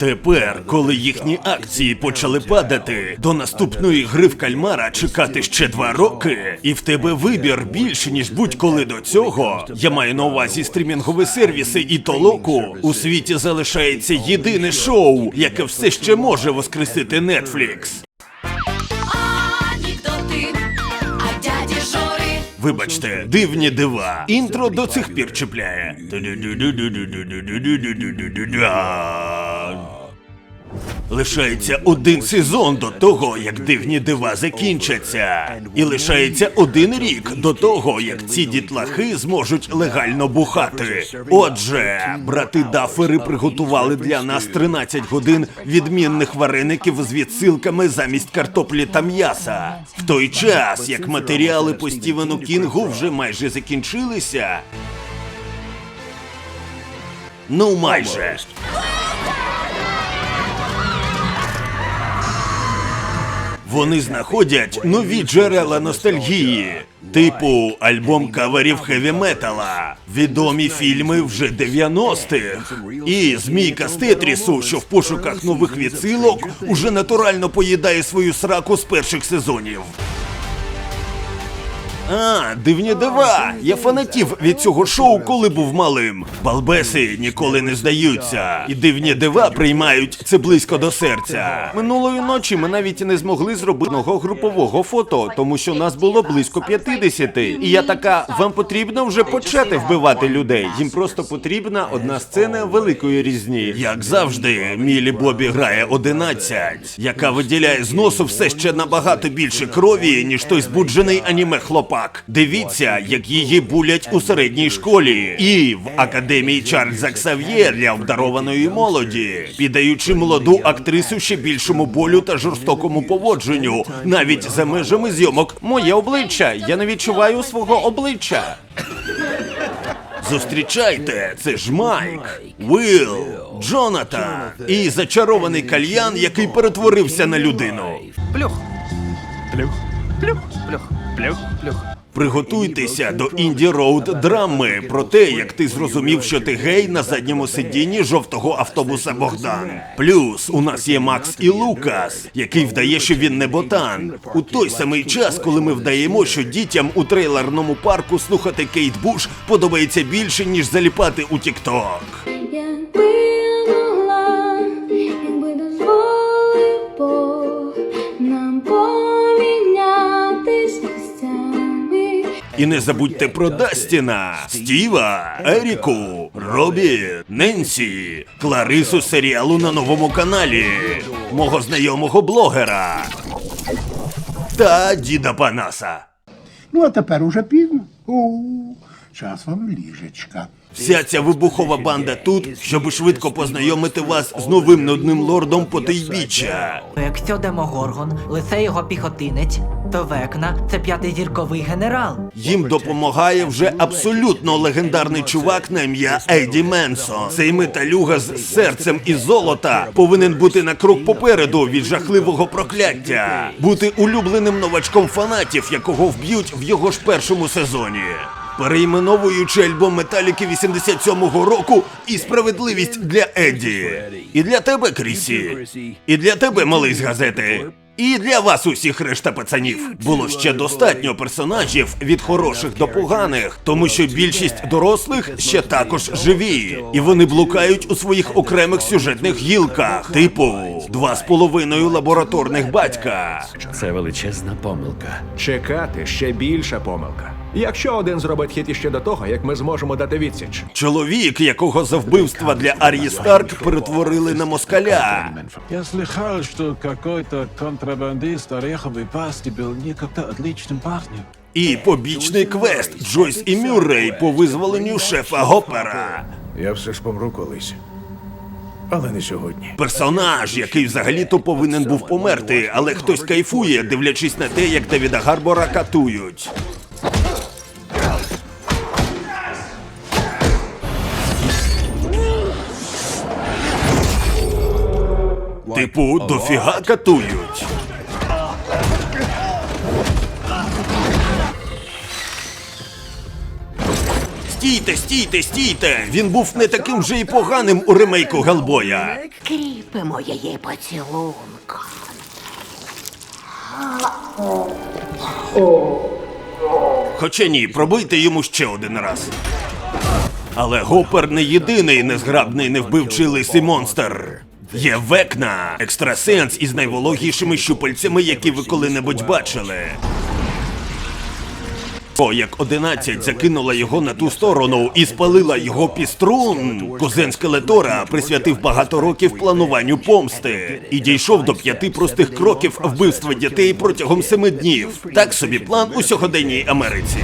Тепер, коли їхні акції почали падати, до наступної гри в кальмара чекати ще два роки, і в тебе вибір більше, ніж будь-коли до цього. Я маю на увазі стрімінгові сервіси і толоку. У світі залишається єдине шоу, яке все ще може воскресити Netflix. Вибачте, дивні дива. Інтро до цих пір чіпляє. Лишається один сезон до того, як дивні дива закінчаться. І лишається один рік до того, як ці дітлахи зможуть легально бухати. Отже, брати Дафери приготували для нас 13 годин відмінних вареників з відсилками замість картоплі та м'яса. В той час, як матеріали по Стівену Кінгу вже майже закінчилися. Ну, майже. Вони знаходять нові джерела ностальгії, типу альбом каверів хеві метала, відомі фільми вже 90-х. І змійка з Тетрісу, що в пошуках нових відсилок, уже натурально поїдає свою сраку з перших сезонів. А, дивні дива. Я фанатів від цього шоу, коли був малим. Балбеси ніколи не здаються. І дивні дива приймають це близько до серця. Минулої ночі ми навіть не змогли зробити одного групового фото, тому що нас було близько 50. І я така, вам потрібно вже почати вбивати людей. Їм просто потрібна одна сцена великої різні. Як завжди, Мілі Бобі грає 11, яка виділяє з носу все ще набагато більше крові, ніж той збуджений аніме хлопак. Дивіться, як її булять у середній школі і в академії Чарльза Ксав'є для обдарованої молоді, піддаючи молоду актрису ще більшому болю та жорстокому поводженню, навіть за межами зйомок. Моє обличчя. Я не відчуваю свого обличчя. Зустрічайте, це ж Майк, Уилл, Джонатан і зачарований кальян, який перетворився на людину. Плюх. Плюх. Плюх. Плюх. Плюх. Плюх. Приготуйтеся до інді роуд драми про те, як ти зрозумів, що ти гей на задньому сидінні жовтого автобуса Богдан. Плюс у нас є Макс і Лукас, який вдає, що він не ботан. У той самий час, коли ми вдаємо, що дітям у трейлерному парку слухати Кейт Буш подобається більше, ніж заліпати у Тікток. І не забудьте про Дастіна, Стіва, Еріку, Робі, Ненсі, Кларису серіалу на новому каналі, мого знайомого блогера та діда Панаса. Ну, а тепер уже пізно. У, час вам ліжечка. Вся ця вибухова банда тут, щоб швидко познайомити вас з новим нудним лордом Потойбіччя. Якщо Демогоргон, лише його піхотинець, то Векна це п'ятий зірковий генерал. Їм допомагає вже абсолютно легендарний чувак на ім'я Еді Менсон. Цей металюга з серцем із золота повинен бути на крок попереду від жахливого прокляття, бути улюбленим новачком фанатів, якого вб'ють в його ж першому сезоні. Перейменовуючи альбом Металіки 87-го року і справедливість для Едді. І для тебе, Крісі. І для тебе, малий з газети. І для вас усіх решта пацанів було ще достатньо персонажів від хороших до поганих, тому що більшість дорослих ще також живі, і вони блукають у своїх окремих сюжетних гілках, типу два з половиною лабораторних батька. Це величезна помилка. Чекати ще більша помилка. Якщо один зробить хід іще до того, як ми зможемо дати відсіч. Чоловік, якого за вбивства для Арії Старк перетворили на москаля. Я слыхал, что какой-то контрабандист Ореховой пасти был некогда отличным парнем. І побічний квест Джойс і Мюррей по визволенню шефа Гопера. Я все ж помру колись. Але не сьогодні. Персонаж, який взагалі-то повинен був померти, але хтось кайфує, дивлячись на те, як Девіда Гарбора катують. Типу, дофіга катують. Стійте, стійте, стійте! Він був не таким вже і поганим у ремейку Гелбоя. Кріпимо її поцілунком. Хоча ні, пробийте йому ще один раз. Але Гопер не єдиний незграбний невбивчий лисий монстр. Є Векна, екстрасенс із найвологішими щупальцями, які ви коли-небудь бачили. О, як 11 закинула його на ту сторону і спалила його піструн. Кузен Скелетора присвятив багато років плануванню помсти і дійшов до п'яти простих кроків вбивства дітей протягом семи днів. Так собі план у сьогоденній Америці.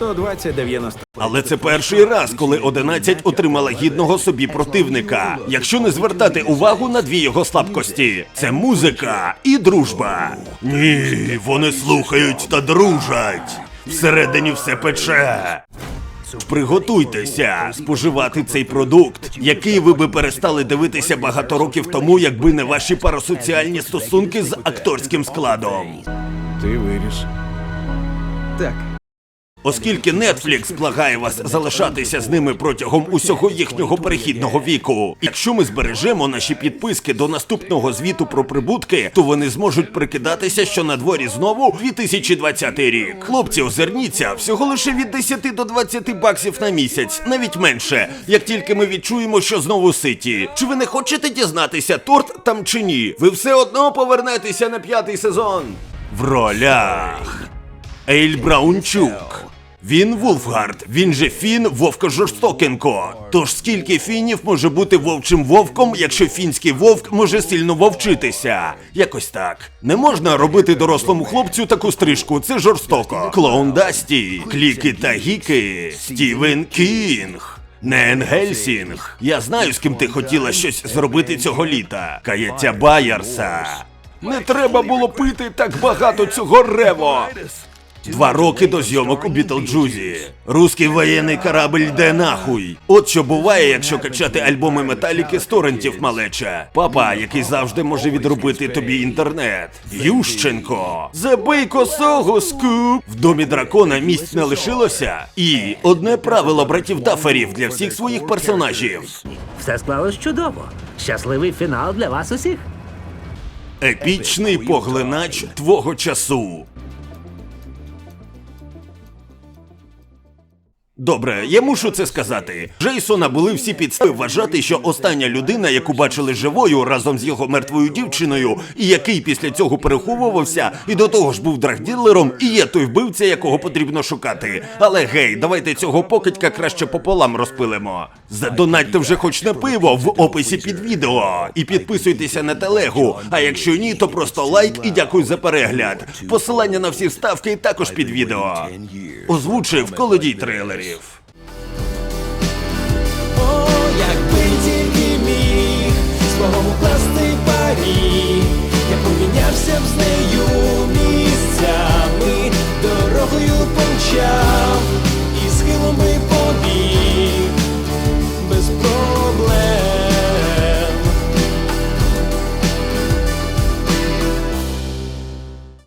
120-90. Але це перший раз, коли 11 отримала гідного собі противника. Якщо не звертати увагу на дві його слабкості, це музика і дружба. Ні, вони слухають та дружать. Всередині все пече. Приготуйтеся споживати цей продукт, який ви би перестали дивитися багато років тому, якби не ваші парасоціальні стосунки з акторським складом. Ти виріс. Так. Оскільки Netflix благає вас залишатися з ними протягом усього їхнього перехідного віку. Якщо ми збережемо наші підписки до наступного звіту про прибутки, то вони зможуть прикидатися, що на дворі знову 2020 рік. Хлопці, озирніться всього лише від 10 до 20 баксів на місяць, навіть менше, як тільки ми відчуємо, що знову ситі. Чи ви не хочете дізнатися, торт там чи ні? Ви все одно повернетеся на п'ятий сезон. В ролях. Ейль Браунчук. Він Вулфгард, він же Фін Вовка Жорстокенко. Тож скільки фінів може бути вовчим вовком, якщо фінський вовк може сильно вовчитися? Якось так. Не можна робити дорослому хлопцю таку стрижку, це жорстоко. Клоун Дасті, Кліки та Гіки, Стівен Кінг. Нен Гельсінг. Я знаю, з ким ти хотіла щось зробити цього літа. Каяття Байерса. Не треба було пити так багато цього рево. Два роки до зйомок у Бітлджузі. Руський воєнний корабль йде нахуй. От що буває, якщо качати альбоми металіки з торрентів малеча. Папа, який завжди може відробити тобі інтернет. Ющенко. Забий косого, скуп. В домі дракона місць не лишилося. І одне правило братів Даферів для всіх своїх персонажів. Все склалось чудово. Щасливий фінал для вас усіх. Епічний поглинач твого часу. Добре, я мушу це сказати. Джейсона були всі підстави вважати, що остання людина, яку бачили живою разом з його мертвою дівчиною, і який після цього переховувався, і до того ж був драгділером, і є той вбивця, якого потрібно шукати. Але гей, давайте цього покидька краще пополам розпилимо. Задонатьте вже хоч на пиво в описі під відео. І підписуйтеся на телегу. А якщо ні, то просто лайк і дякую за перегляд. Посилання на всі вставки також під відео. Озвучив колодій трейлерів. класний парі, я помінявся б з ним.